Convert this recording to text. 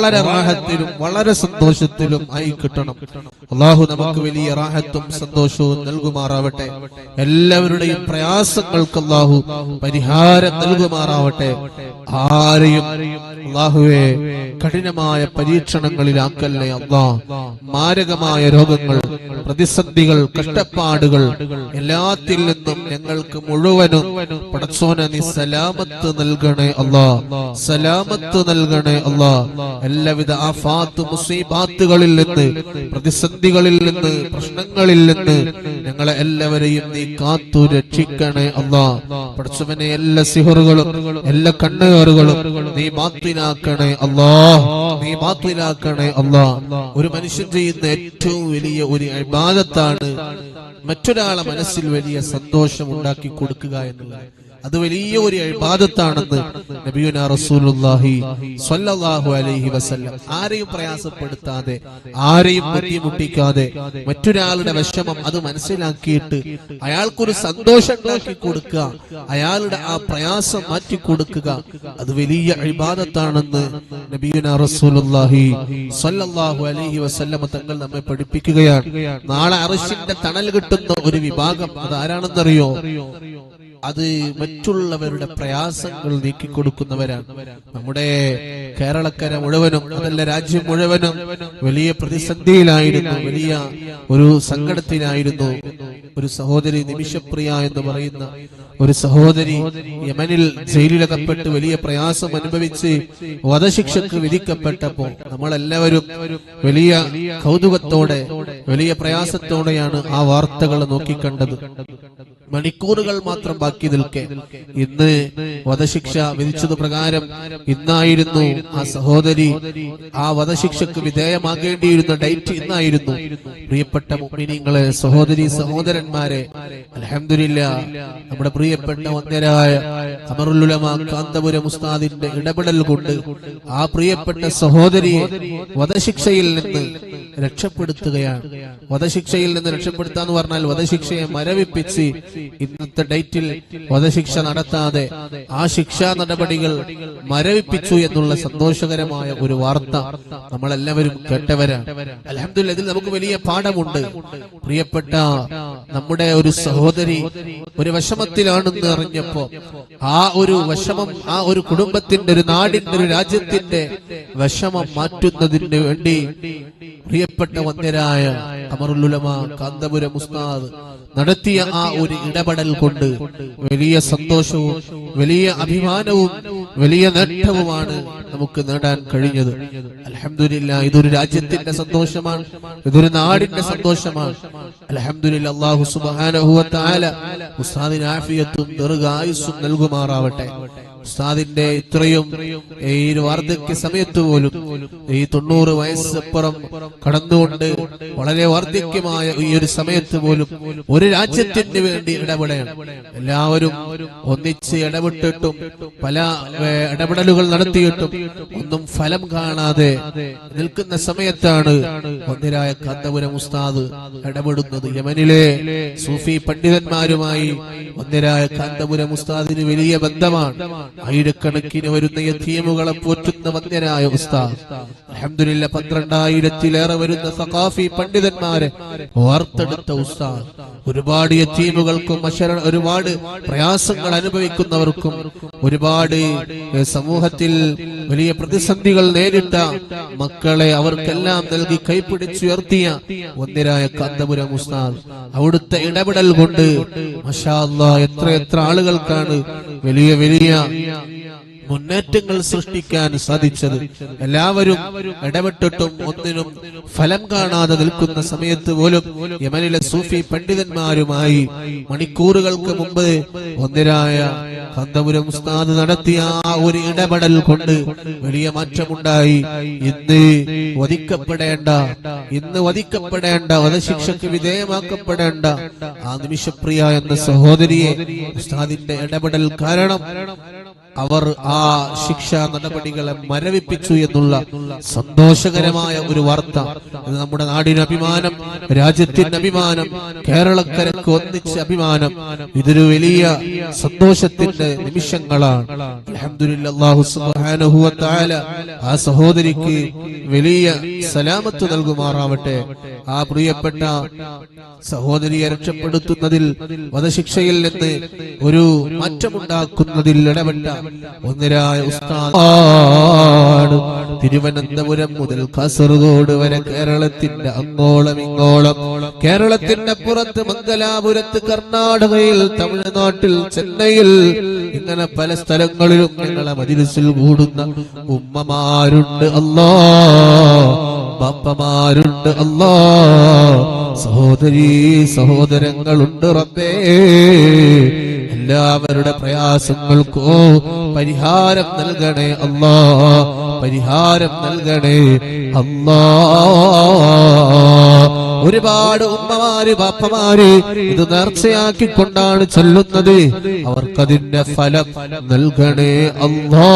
വളരെ റാഹത്തിലും വളരെ സന്തോഷത്തിലും ആയി കിട്ടണം. അള്ളാഹു നമുക്ക് വലിയ റാഹത്തും സന്തോഷവും നൽകുമാറാവട്ടെ. എല്ലാവരുടെയും പ്രയാസങ്ങൾക്ക് അള്ളാഹു പരിഹാരം നൽകുമാറാവട്ടെ. ആരെയും അള്ളാഹുവെ കഠിനമായ പരീക്ഷണങ്ങളിലാക്കല്ലേ അള്ളാ. മാരകമായ രോഗങ്ങൾ പ്രതിസന്ധികൾ കഷ്ടപ്പാടുകൾ എല്ലാത്തിൽ നിന്നും ഞങ്ങൾക്ക് മുഴുവനും പടച്ചോന നീ സലാമത്ത് നൽകണേ അള്ളാ. സലാമത്ത് നൽകണേ അള്ളാ. എല്ലാവിധ ആഫാത്ത് മുസീബാത്തുകളിൽ നിന്ന് പ്രതിസന്ധികളിൽ നിന്ന് പ്രശ്നങ്ങളിൽ നിന്ന് ഞങ്ങളെ എല്ലാവരെയും നീ കാത്തു രക്ഷിക്കണേ അള്ളാ. പഠിച്ചവനെ എല്ലാ സിഹറുകളും എല്ലാ കണ്ണുകാറുകളും നീ മാത്തിനാക്കണേ അള്ളാ. നീ മാത്തിനാക്കണേ അള്ളാ. ഒരു മനുഷ്യൻ ചെയ്യുന്ന ഏറ്റവും വലിയ ഒരു ഇബാദത്താണ് മറ്റൊരാളെ മനസ്സിൽ വലിയ സന്തോഷം ഉണ്ടാക്കി കൊടുക്കുക എന്നുള്ളത്. അത് വലിയ ഒരു ഇബാദത്താണെന്ന് നബിയുന റസൂലുള്ളാഹി സ്വല്ലല്ലാഹു അലൈഹി വസല്ലം. ആരെയും പ്രയാസപ്പെടുത്താതെ ആരെയും ബുദ്ധിമുട്ടിക്കാതെ മറ്റൊരാളുടെ വിഷമം അത് മനസ്സിലാക്കിയിട്ട് അയാൾക്കൊരു സന്തോഷം ഉണ്ടാക്കി കൊടുക്കുക അയാളുടെ ആ പ്രയാസം മാറ്റി കൊടുക്കുക അത് വലിയ ഇബാദത്താണെന്ന് നബിയുന റസൂലുള്ളാഹി സ്വല്ലല്ലാഹു അലൈഹി വസല്ലം തങ്ങൾ നമ്മെ പഠിപ്പിക്കുകയാണ്. നാളെ അറിശിന്റെ തണൽ കിട്ടുന്ന ഒരു വിഭാഗം അത് ആരാണെന്നറിയോ അത് മറ്റുള്ളവരുടെ പ്രയാസങ്ങൾ നീക്കി കൊടുക്കുന്നവരാണ് നമ്മുടെ കേരളക്കര മുഴുവനും അതല്ല രാജ്യം മുഴുവനും വലിയ പ്രതിസന്ധിയിലായിരുന്നു വലിയ ഒരു സങ്കടത്തിലായിരുന്നു. ഒരു സഹോദരി നിമിഷപ്രിയ എന്ന് പറയുന്ന ഒരു സഹോദരി യമനിൽ ജയിലിലകപ്പെട്ട് വലിയ പ്രയാസം അനുഭവിച്ച് വധശിക്ഷക്ക് വിധിക്കപ്പെട്ടപ്പോ നമ്മളെല്ലാവരും വലിയ കൗതുകത്തോടെ വലിയ പ്രയാസത്തോടെയാണ് ആ വാർത്തകൾ നോക്കിക്കണ്ടത്. മണിക്കൂറുകൾ മാത്രം ബാക്കി നിൽക്കെ. ഇന്ന് വധശിക്ഷ വിധിച്ചത് പ്രകാരം ഇന്നായിരുന്നു ആ സഹോദരി ആ വധശിക്ഷക്ക് വിധേയമാകേണ്ടിയിരുന്ന ഡേറ്റ് ഇന്നായിരുന്നു. പ്രിയപ്പെട്ട മുഅ്മിനീങ്ങളെ സഹോദരി സഹോദരന്മാരെ അലഹമില്ല നമ്മുടെ പ്രിയപ്പെട്ട അമറുലുലമ കാന്തപുരം ഉസ്താദിന്റെ ഇടപെടൽ കൊണ്ട് ആ പ്രിയപ്പെട്ട സഹോദരിയെ വധശിക്ഷയിൽ നിന്ന് രക്ഷപ്പെടുത്തുകയാണ്. വധശിക്ഷയിൽ നിന്ന് രക്ഷപ്പെടുത്താന്ന് പറഞ്ഞാൽ വധശിക്ഷയെ മരവിപ്പിച്ച് ഇന്നത്തെ ഡേറ്റിൽ വധശിക്ഷ നടത്താതെ ആ ശിക്ഷാ നടപടികൾ മരവിപ്പിച്ചു എന്നുള്ള സന്തോഷകരമായ ഒരു വാർത്ത നമ്മളെല്ലാവരും കേട്ടവരാണ്. അലഹമില്ല ഇതിൽ നമുക്ക് വലിയ പാഠമുണ്ട്. പ്രിയപ്പെട്ട നമ്മുടെ ഒരു സഹോദരി ഒരു വിഷമത്തിലാണെന്ന് അറിഞ്ഞപ്പോ ആ ഒരു വിഷമം ആ ഒരു കുടുംബത്തിന്റെ ഒരു നാടിന്റെ ഒരു രാജ്യത്തിന്റെ വിഷമം മാറ്റുന്നതിന് വേണ്ടി പ്രിയപ്പെട്ട വന്യരായ അമറുലുലമ കാന്തപുരം മുസ്താദ് നടത്തിയ ആ ഒരു ഇടപെടൽ കൊണ്ട് വലിയ സന്തോഷവും വലിയ അഭിമാനവും വലിയ നേട്ടവുമാണ് നമുക്ക് നേടാൻ കഴിഞ്ഞത്. അലഹമില്ല ഇതൊരു രാജ്യത്തിന്റെ സന്തോഷമാണ് ഇതൊരു നാടിന്റെ സന്തോഷമാണ്. അലഹമില്ല ഉസ്താദിന് ആഫിയത്തും ദീർഘായുസ്സും നൽകുമാറാവട്ടെ. ഉസ്താദിന്റെ ഇത്രയും ഈ വാർദ്ധക്യ സമയത്ത് പോലും ഈ തൊണ്ണൂറ് വയസ്സപ്പുറം കടന്നുകൊണ്ട് വളരെ വാർദ്ധക്യമായ ഈ ഒരു സമയത്ത് പോലും ഒരു രാജ്യത്തിന് വേണ്ടി ഇടപെടണം. എല്ലാവരും ഒന്നിച്ച് ഇടപെട്ടിട്ടും പല ഇടപെടലുകൾ നടത്തിയിട്ടും ഒന്നും ഫലം കാണാതെ നിൽക്കുന്ന സമയത്താണ് ഒന്നിരായ കാന്തപുരം ഉസ്താദ് ഇടപെടുന്നത്. യമനിലെ സൂഫി പണ്ഡിതന്മാരുമായി ഒന്നിരായ കാന്തപുരം ഉസ്താദിന് വലിയ ബന്ധമാണ്. ആയിരക്കണക്കിന് വരുന്ന യത്തീമുകളെ പോറ്റുന്ന വന്യനായ ഉസ്താദ്. അഹമ്മദില്ല പന്ത്രണ്ടായിരത്തിലേറെ വരുന്ന സഖാഫി പണ്ഡിതന്മാരെ വാർത്തെടുത്ത ഉസ്താദ്. ഒരുപാട് യത്തീമുകൾക്കും ഒരുപാട് പ്രയാസങ്ങൾ അനുഭവിക്കുന്നവർക്കും ഒരുപാട് സമൂഹത്തിൽ വലിയ പ്രതിസന്ധികൾ നേരിട്ട മക്കളെ അവർക്കെല്ലാം നൽകി കൈപ്പിടിച്ചുയർത്തിയ ഒന്നിരായ കാന്തപുരം ഉസ്താദ്. അവിടുത്തെ ഇടപെടൽ കൊണ്ട് മഷാ അല്ലാ, എത്ര എത്ര ആളുകൾക്കാണ് വലിയ വലിയ മുന്നേറ്റങ്ങൾ സൃഷ്ടിക്കാൻ സാധിച്ചത്. എല്ലാവരും ഇടപെട്ടിട്ടും ഒന്നിനും ഫലം കാണാതെ നിൽക്കുന്ന സമയത്ത് പോലും യമനിലെ സൂഫി പണ്ഡിതന്മാരുമായി മണിക്കൂറുകൾക്ക് മുമ്പ് ഒന്നിരായ കന്തപുരം ഉസ്താദ് നടത്തിയ ആ ഒരു ഇടപെടൽ കൊണ്ട് വലിയ മാറ്റമുണ്ടായി. ഇന്ന് വധിക്കപ്പെടേണ്ട ഇന്ന് വധിക്കപ്പെടേണ്ട വധശിക്ഷയ്ക്ക് വിധേയമാക്കപ്പെടേണ്ട ആ നിമിഷപ്രിയ എന്ന സഹോദരിയെ ഉസ്താദിന്റെ ഇടപെടൽ കാരണം അവർ ആ ശിക്ഷാ നടപടികളെ മരവിപ്പിച്ചു എന്നുള്ള സന്തോഷകരമായ ഒരു വാർത്ത. ഇത് നമ്മുടെ നാടിന് അഭിമാനം രാജ്യത്തിന്റെ അഭിമാനം കേരളക്കരക്ക് ഒന്നിച്ച് അഭിമാനം. ഇതൊരു വലിയ സന്തോഷത്തിന്റെ നിമിഷങ്ങളാണ്. ആ സഹോദരിക്ക് വലിയ സലാമത്ത് നൽകുമാറാവട്ടെ. ആ പ്രിയപ്പെട്ട സഹോദരിയെ രക്ഷപ്പെടുത്തുന്നതിൽ വധശിക്ഷയിൽ നിന്ന് ഒരു മാറ്റമുണ്ടാക്കുന്നതിൽ ഇടപെട്ട ഒന്നിരായ ഉസ്താദ് തിരുവനന്തപുരം മുതൽ കാസർഗോഡ് വരെ കേരളത്തിന്റെ അങ്ങോളം ഇങ്ങോളം. കേരളത്തിന്റെ പുറത്ത് മംഗലാപുരത്ത് കർണാടകയിൽ തമിഴ്നാട്ടിൽ ചെന്നൈയിൽ ഇങ്ങനെ പല സ്ഥലങ്ങളിലും ഞങ്ങളെ മജിലിസിൽ കൂടുന്ന ഉമ്മമാരുണ്ട് അല്ലാ ബാപ്പമാരുണ്ട് അല്ലാ സഹോദരീ സഹോദരങ്ങളുണ്ട് റബ്ബേ. എല്ലാവരുടെ പ്രയാസങ്ങൾക്കോ പരിഹാരം നൽകണേ അല്ലാ. പരിഹാരം നൽകണേ അല്ലാ. ഒരുപാട് ഉമ്മമാര് പാപ്പമാര് ഇത് നേർച്ചയാക്കിക്കൊണ്ടാണ് ചൊല്ലുന്നത്. അവർക്കതിന്റെ ഫലം നൽകണേ അല്ലാ.